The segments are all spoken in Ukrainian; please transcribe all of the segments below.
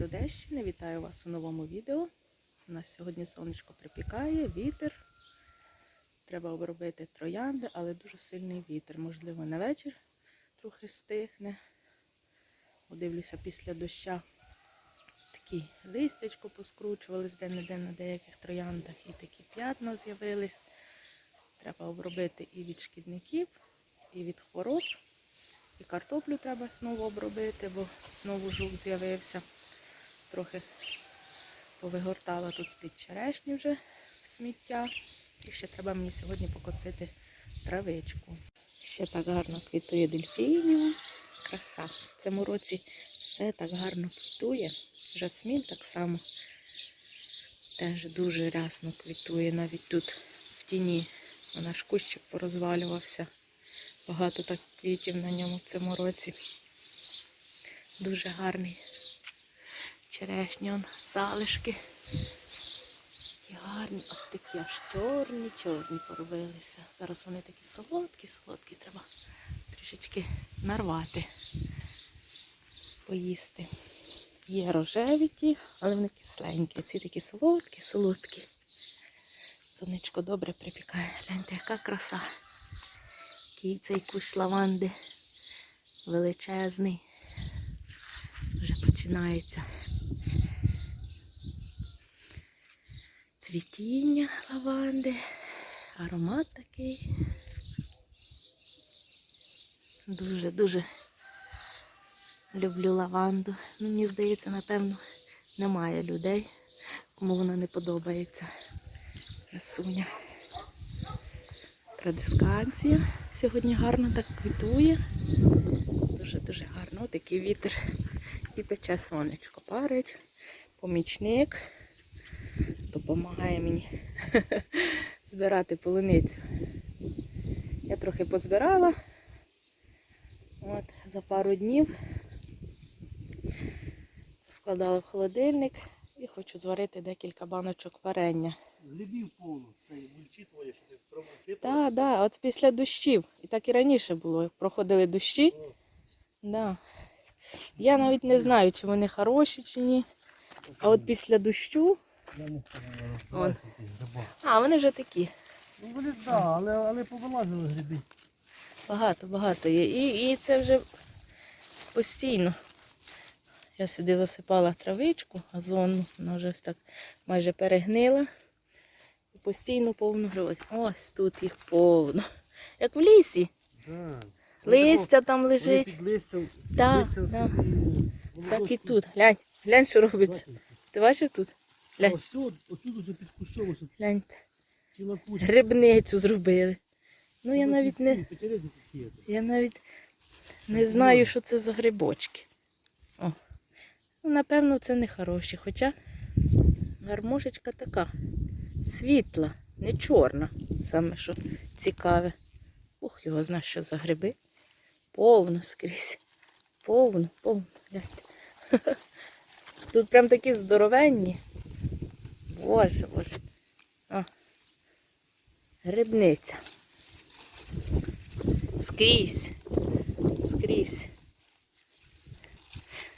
З Одещини! Вітаю вас у новому відео. У нас сьогодні сонечко припікає, вітер. Треба обробити троянди, але дуже сильний вітер. Можливо, на вечір трохи стихне. Подивлюся після доща. Такі листячко поскручувались де-не-де на деяких трояндах і такі п'ятна з'явились. Треба обробити і від шкідників, і від хвороб. І картоплю треба знову обробити, бо знову жук з'явився. Трохи повигортала тут з-під черешні вже сміття. І ще треба мені сьогодні покосити травичку. Ще так гарно квітує дельфінів. Краса. В цьому році все так гарно квітує. Жасмін так само теж дуже рясно квітує. Навіть тут в тіні наш кущик порозвалювався. Багато так квітів на ньому в цьому році. Дуже гарний. Черешні, он, залишки. Гарні, ось такі аж чорні, чорні поробилися. Зараз вони такі солодкі, солодкі, треба трішечки нарвати, поїсти. Є рожеві ті, але вони кисленькі. Ці такі солодкі, солодкі. Сонечко добре припікає. Гляньте, яка краса. Який цей кущ лаванди величезний. Вже починається цвітіння лаванди. Аромат такий. Дуже-дуже люблю лаванду. Ну, мені здається, напевно, немає людей, кому вона не подобається. Красуня. Традисканція. Сьогодні гарно так квітує. Дуже-дуже гарно. Такий вітер і пече сонечко. Парить. Помічник допомагає мені збирати полуницю. Я трохи позбирала. От, за пару днів складала в холодильник і хочу зварити декілька баночок варення. Грибів повно, це мульчі твоє, що ти промосипав. Так, да, от після дощів. І так і раніше було. як Проходили дощі. Да. Я навіть не знаю, чи вони хороші, чи ні. А от після дощу. А, вони вже такі. Ну вони так, да, але, але повилазили гриби. Багато, багато є. І, і це вже постійно. Я сюди засипала травичку газонну, вона вже ось так майже перегнила. І постійно повно гривень. Ось тут їх повно. Як в лісі. Да. Листя там лежить. під листям, Да, листям да. собі Так і тут. Глянь, глянь, що робиться. Ти бачиш тут? Глянь. ось тут, отут уже під кущом, ось Глянь, ціла куча. грибницю зробили. Ну я навіть не, я навіть не знаю, що це за грибочки. О. Ну, напевно, це не хороші. Хоча гармошечка така світла, не чорна. Саме що цікаве. Ух, його знаєш, що за гриби. Повно скрізь. Повно, повно. Гляньте. Тут прям такі здоровенні. Боже, боже. О. Грибниця. Скрізь. Скрізь.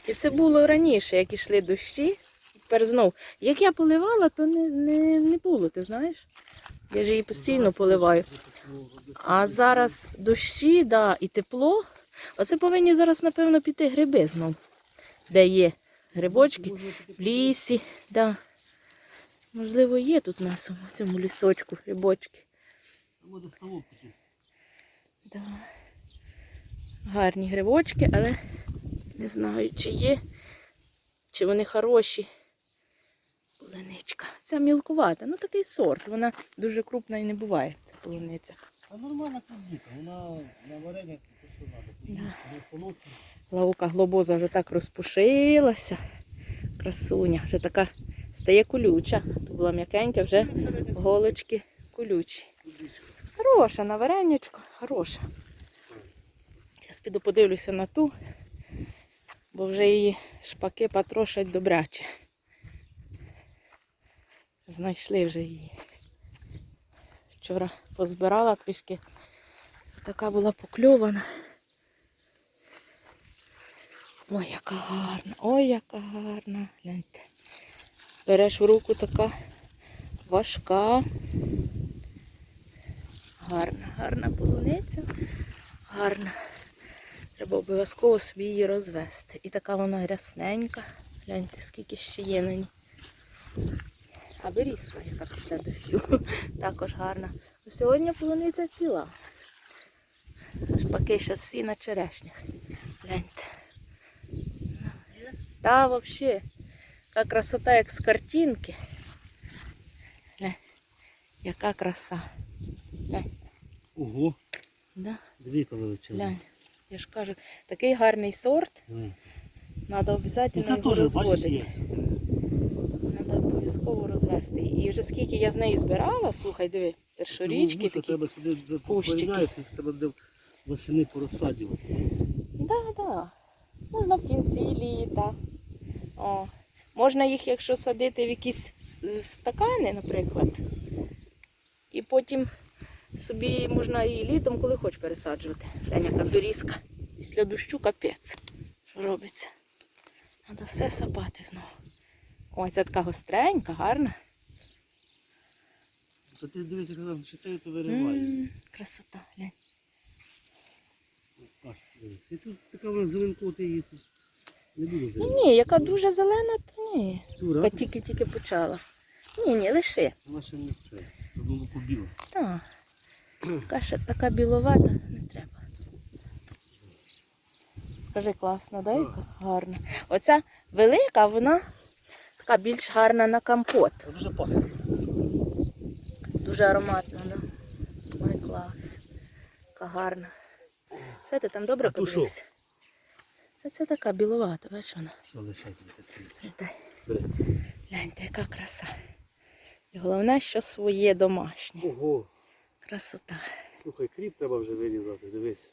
І це було раніше, як ішли дощі. Тепер знов. Як я поливала, то не, не, не було, ти знаєш? Я ж її постійно поливаю. А зараз дощі, да, і тепло. Оце повинні зараз, напевно, піти гриби знов. Де є грибочки в лісі. Да. Можливо, є тут у цьому лісочку грибочки. Да. Гарні грибочки, але не знаю, чи є, чи вони хороші. Полуничка. Ця мілкувата, ну такий сорт. Вона дуже крупна і не буває, ця полуниця. А нормальна кудзіка, вона на варення, то що треба. Поїсти. Лаука глобоза вже так розпушилася. Красуня, вже така стає колюча. То була м'якенька, вже голочки колючі. Хороша на варенячко, хороша. Зараз піду подивлюся на ту, бо вже її шпаки потрошать добряче. Знайшли вже її. Вчора позбирала трішки. Така була покльована. Ой, яка гарна, ой, яка гарна. Гляньте. Береш в руку така важка. Гарна, гарна полуниця. Гарна. Треба обов'язково собі її розвести. І така вона рясненька. Гляньте, скільки ще є на ній. А берізка, яка після дощу. Також гарна. Ну, Сьогодні полуниця ціла. Шпаки ще всі на черешнях. Гляньте. Та взагалі. Яка красота, як з картинки. Глянь, яка краса. Глянь, Ого, да? величезна. Глянь. Я ж кажу, такий гарний сорт. Треба обов'язково його розводити. Треба обов'язково розвести. І вже скільки я з неї збирала, слухай, диви, першорічки вуса такі. Треба сюди де кущики. треба буде восени порозсаджувати. Да, да. Можна в кінці літа. О. Можна їх, якщо садити в якісь стакани, наприклад. І потім собі можна і літом, коли хоч пересаджувати. Глянь, яка берізка. Після дощу капець. Що робиться? Треба все сапати знову. Ой, це така гостренька, гарна. То ти дивися, коли що це то вириває. Красота, глянь. Так, дивись. І тут така вона зеленкота її тут. Не дуже Ні, зелена. ні, яка дуже зелена, то ні. Цю раз, тільки-тільки почала. Ні, ні, лише. вона ще не це. З одного боку біла. Так. Каша така біловата, не треба. Скажи, класна, да, яка гарна. Оця велика, вона така більш гарна на компот. Це дуже пахне. Дуже ароматна, да? Ой, клас. Яка гарна. Все, ти там добре подивився? Та Це така біловата, бачиш вона. Гляньте, яка краса. І головне, що своє домашнє. Ого. Красота. Слухай, кріп треба вже вирізати, дивись.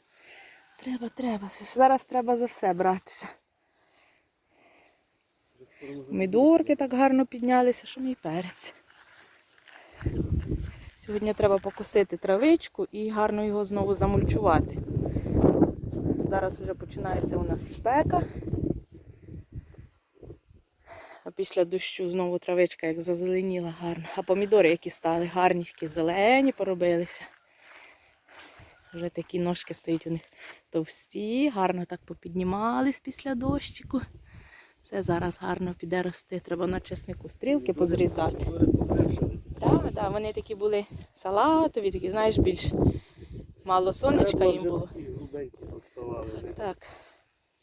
Треба, треба. Зараз треба за все братися. Помідорки так гарно піднялися, що мій перець. Сьогодні треба покусити травичку і гарно його знову замульчувати. Зараз вже починається у нас спека. А після дощу знову травичка як зазеленіла гарно. А помідори, які стали гарні, такі зелені поробилися. Вже такі ножки стоять у них товсті, гарно так попіднімались після дощику. Все зараз гарно піде рости. Треба на чеснику стрілки позрізати. Так, так, вони такі були салатові, такі, знаєш, більш мало сонечка їм було. Вони Так,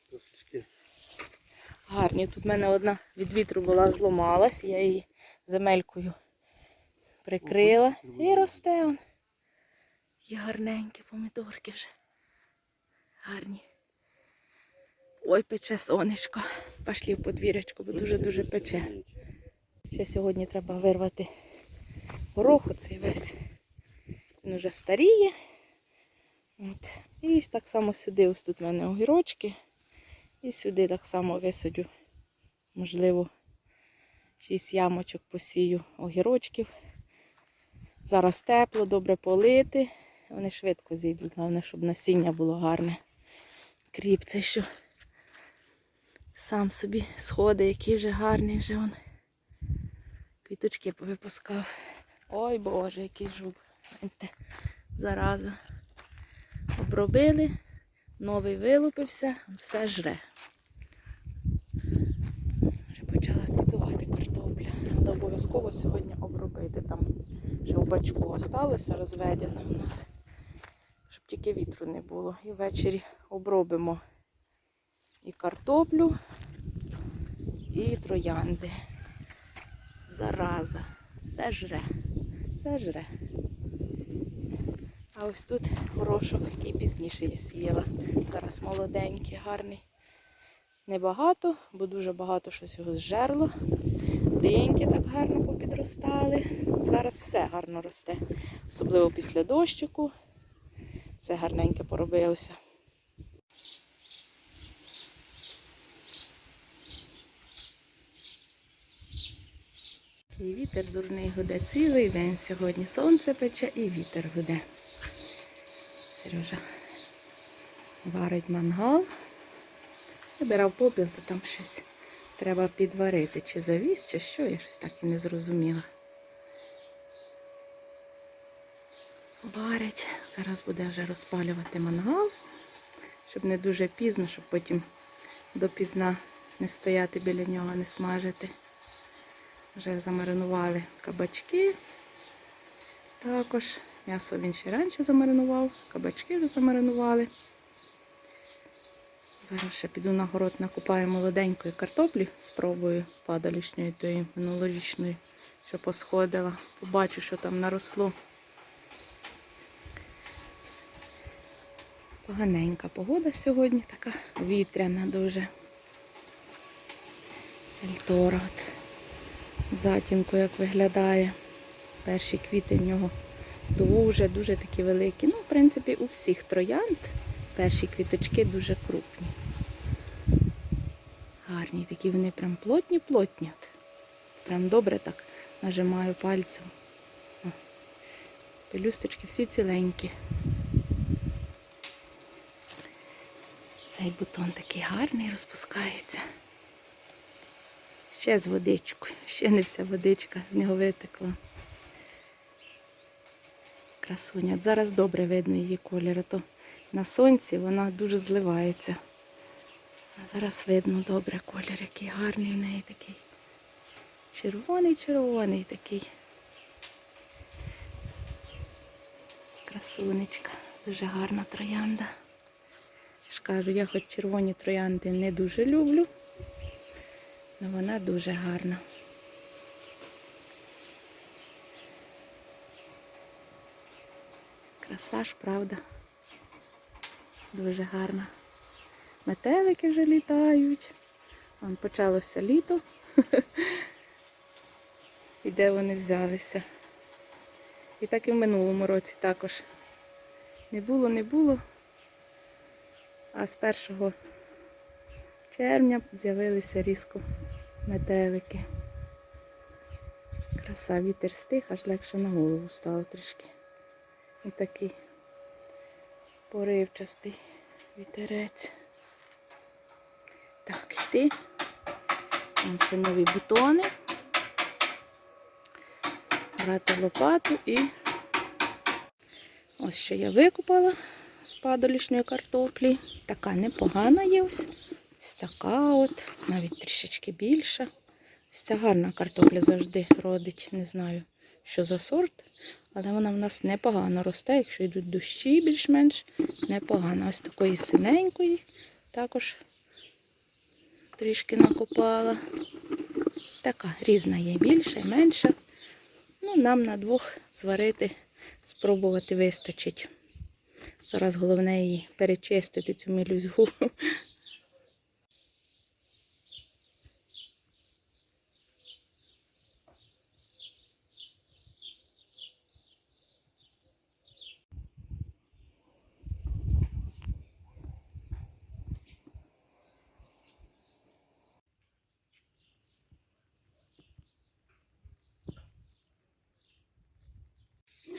Трошечки. гарні. Тут в мене одна від вітру була зломалась, я її земелькою прикрила і росте. он. Є гарненькі помідорки вже. Гарні. Ой, пече сонечко. Пошли в подвір'ячку, бо дуже-дуже пече. Ще сьогодні треба вирвати гороху цей весь. Він вже старіє. От. І так само сюди, ось тут в мене огірочки. І сюди так само висадю, можливо, шість ямочок посію огірочків. Зараз тепло, добре полити. Вони швидко зійдуть, головне, щоб насіння було гарне. Кріп, це що сам собі сходи, який вже гарний вже он. Квіточки повипускав. Ой Боже, який жуб. Зараза. Обробили, новий вилупився, все жре. Вже почала квітувати картопля. Треба обов'язково сьогодні обробити. Там вже в бачку осталося розведено у нас, щоб тільки вітру не було. І ввечері обробимо і картоплю, і троянди. Зараза. Все жре. Все жре. А ось тут горошок, який пізніше я сіяла. Зараз молоденький, гарний. Небагато, бо дуже багато щось його зжерло. Диньки так гарно попідростали. Зараз все гарно росте. Особливо після дощику. Все гарненьке поробилося. І вітер дурний гуде цілий день. Сьогодні сонце пече і вітер гуде. Сережа варить мангал. Вибирав попіл, то там щось треба підварити. Чи завіс, чи що, я щось так і не зрозуміла. Варять. Зараз буде вже розпалювати мангал, щоб не дуже пізно, щоб потім допізна не стояти біля нього, не смажити. Вже замаринували кабачки. Також м'ясо він ще раніше замаринував, кабачки вже замаринували. Зараз ще піду на город, накупаю молоденької картоплі, спробую падалішньої тої минулорічної, що посходила. Побачу, що там наросло. Поганенька погода сьогодні, така вітряна дуже. Ельторот. Затінку як виглядає. Перші квіти в нього дуже-дуже такі великі. Ну, в принципі, у всіх троянд перші квіточки дуже крупні. Гарні, такі вони прям плотні-плотні. Прям добре так нажимаю пальцем. Пелюсточки всі ціленькі. Цей бутон такий гарний розпускається. Ще з водичкою. Ще не вся водичка з нього витекла. Красуня. Зараз добре видно її колір, а то на сонці вона дуже зливається. А зараз видно добре колір, який гарний в неї такий. Червоний-червоний такий. Красунечка. Дуже гарна троянда. Ж кажу, я хоч червоні троянди не дуже люблю, але вона дуже гарна. Краса ж, правда. Дуже гарна. Метелики вже літають. Вон почалося літо. І де вони взялися. І так і в минулому році також. Не було, не було. А з 1 червня з'явилися різко метелики. Краса, вітер стих, аж легше на голову стало трішки. І такий поривчастий вітерець. Так, йти. Вон ще нові бутони. Брати лопату і ось що я викупала з падолішньої картоплі. Така непогана є ось. Ось така от, навіть трішечки більша. Ось ця гарна картопля завжди родить. Не знаю, що за сорт, але вона в нас непогано росте, якщо йдуть дощі більш-менш непогано. Ось такої синенької також трішки накопала. Така різна є більша і менша. Ну, нам на двох зварити, спробувати вистачить. Зараз головне її перечистити цю мелюзгу.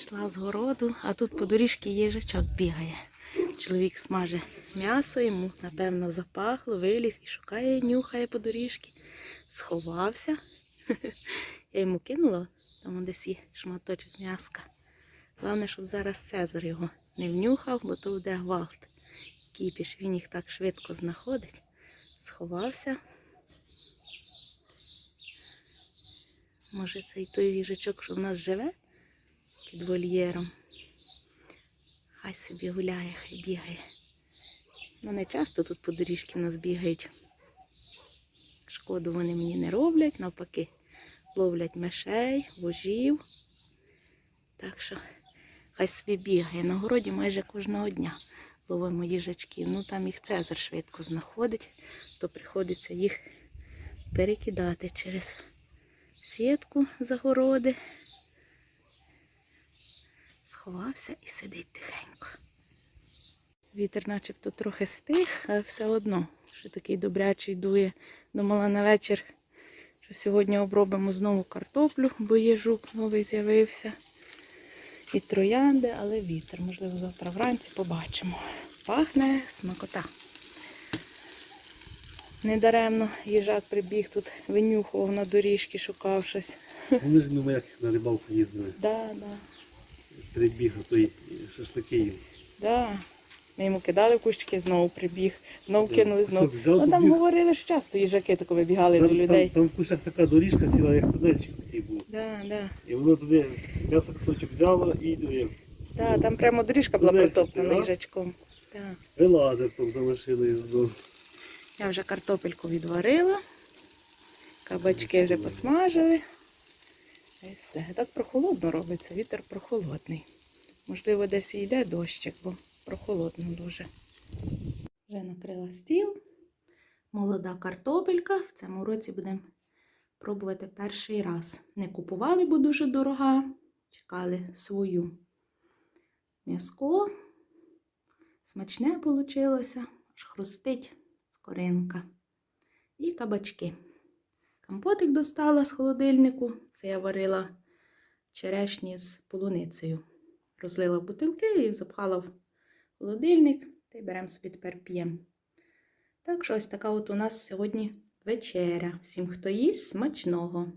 Йшла з городу, а тут по доріжці їжачок бігає. Чоловік смаже м'ясо, йому, напевно, запахло, виліз і шукає, нюхає по доріжці. Сховався. Я йому кинула, там десь є шматочок м'яска. Головне, щоб зараз Цезар його не внюхав, бо то буде гвалт. Кіпіш, він їх так швидко знаходить. Сховався. Може, це і той їжачок, що в нас живе? Під вольєром. Хай собі гуляє, хай бігає. Ну, не часто тут по доріжки в нас бігають. Шкоду вони мені не роблять, навпаки, ловлять мишей, вожів. Так що хай собі бігає. На городі майже кожного дня ловимо їжачків. Ну там їх Цезар швидко знаходить, то приходиться їх перекидати через сітку загороди сховався і сидить тихенько. Вітер начебто трохи стих, але все одно, що такий добрячий дує. Думала на вечір, що сьогодні обробимо знову картоплю, бо є жук новий з'явився. І троянди, але вітер. Можливо, завтра вранці побачимо. Пахне смакота. Недаремно їжак прибіг тут, винюхував на доріжки, шукав щось. Вони ж ну, як на рибалку їздили. Да, да, Прибіг а той шашлики їм. да. Ми йому кидали кущики, знову прибіг, знову кинули, знову. Ну там говорили, що часто їжаки тако вибігали до людей. там, там в кущах така доріжка ціла, як тунельчик такий був. Да, да. І воно туди м'ясо кусочок взяло і йде. Да, там прямо доріжка була Тунельчик раз. їжачком. Да. Вилазив там за машиною знову. Я вже картопельку відварила, кабачки вже посмажили. Все. Так прохолодно робиться, вітер прохолодний. Можливо, десь і йде дощик, бо прохолодно дуже. Вже накрила стіл. Молода картопелька. В цьому році будемо пробувати перший раз. Не купували, бо дуже дорога. Чекали свою м'язко. Смачне вийшло, аж хрустить скоринка. І кабачки. Компотик достала з холодильнику. Це я варила черешні з полуницею. Розлила в бутилки і запхала в холодильник. Та й беремо собі тепер п'ємо. Так що ось така от у нас сьогодні вечеря. Всім, хто їсть, смачного.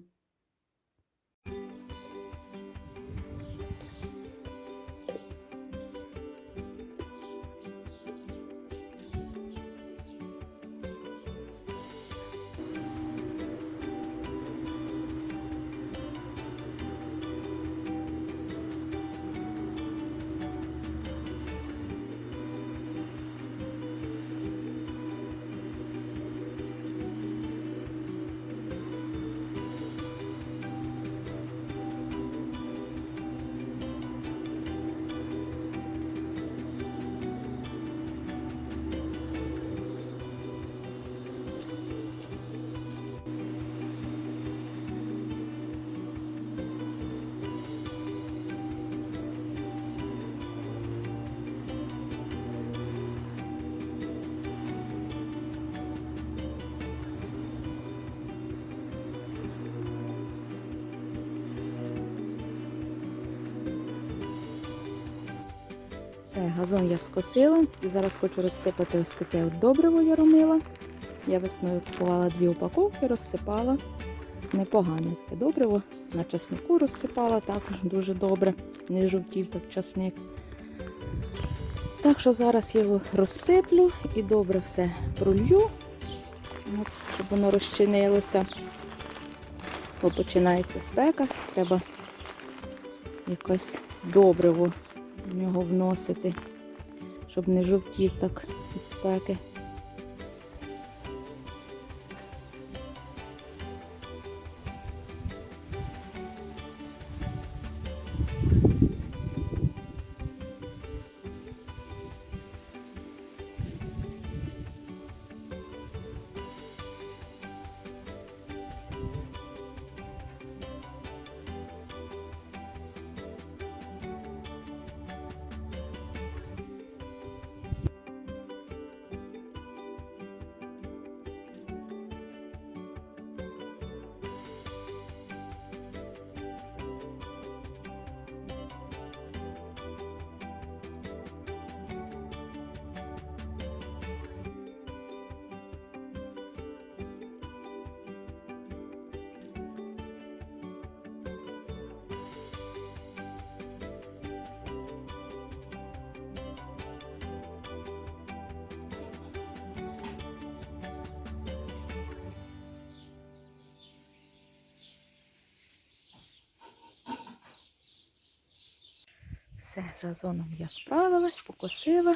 Все, газон я скосила і зараз хочу розсипати ось таке от добриво яромила. Я весною купувала дві упаковки, розсипала. Непогане таке добриво. На часнику розсипала також дуже добре. Не жовтів так часник. Так що зараз я його розсиплю і добре все пролью, от, щоб воно розчинилося. Бо починається спека, треба якось добриво в нього вносити, щоб не жовтів так від спеки. Все, з газоном я справилась, покосила,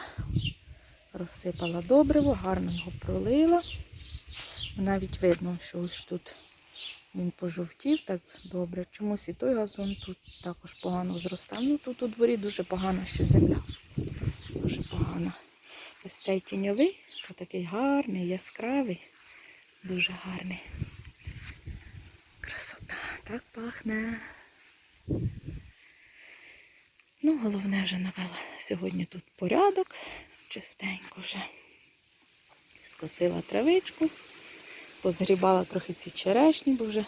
розсипала добриво, гарно його пролила. Навіть видно, що ось тут він пожовтів так добре. Чомусь і той газон тут також погано зростав. Ну тут у дворі дуже погана ще земля. Дуже погана. Ось цей тіньовий, то такий гарний, яскравий, дуже гарний. Красота, так пахне. Ну, головне вже навела сьогодні тут порядок, чистенько вже. Скосила травичку, позгрібала трохи ці черешні, бо вже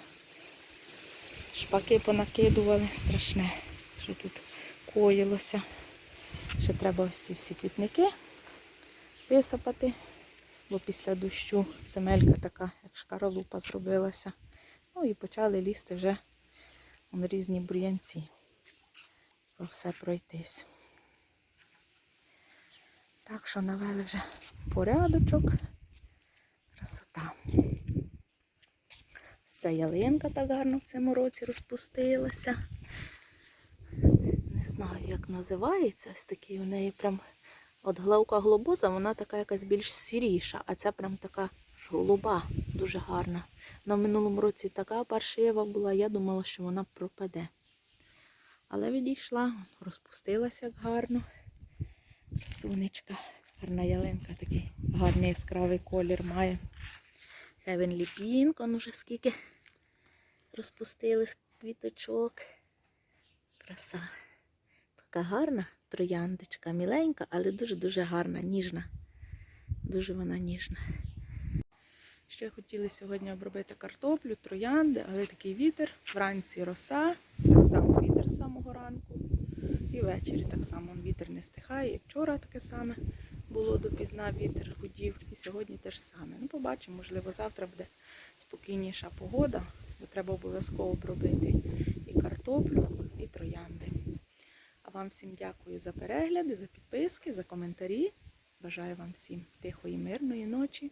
шпаки понакидували страшне, що тут коїлося. Ще треба ось ці всі квітники висипати. бо після дощу земелька така, як шкаралупа зробилася. Ну і почали лізти вже вон, різні бур'янці. Про все пройтись. Так що навели вже порядочок. Красота. Ця ялинка так гарно в цьому році розпустилася. Не знаю, як називається. Ось такий у неї прям от главка глобоза, вона така якась більш сіріша, а ця прям така голуба, дуже гарна. На минулому році така паршива була, я думала, що вона пропаде. Але відійшла, розпустилася як гарно. Красунечка, гарна ялинка, такий гарний яскравий колір має. Кевін Ліпінк, он уже скільки розпустились квіточок. Краса. Така гарна трояндочка, міленька, але дуже-дуже гарна, ніжна. Дуже вона ніжна. Ще хотіли сьогодні обробити картоплю, троянди, але такий вітер. Вранці роса, так само вітер з самого ранку. І ввечері так само вітер не стихає. І вчора таке саме було допізна вітер гудів. І сьогодні теж саме. Ну, побачимо, можливо, завтра буде спокійніша погода, бо треба обов'язково обробити і картоплю, і троянди. А вам всім дякую за перегляди, за підписки, за коментарі. Бажаю вам всім тихої, мирної ночі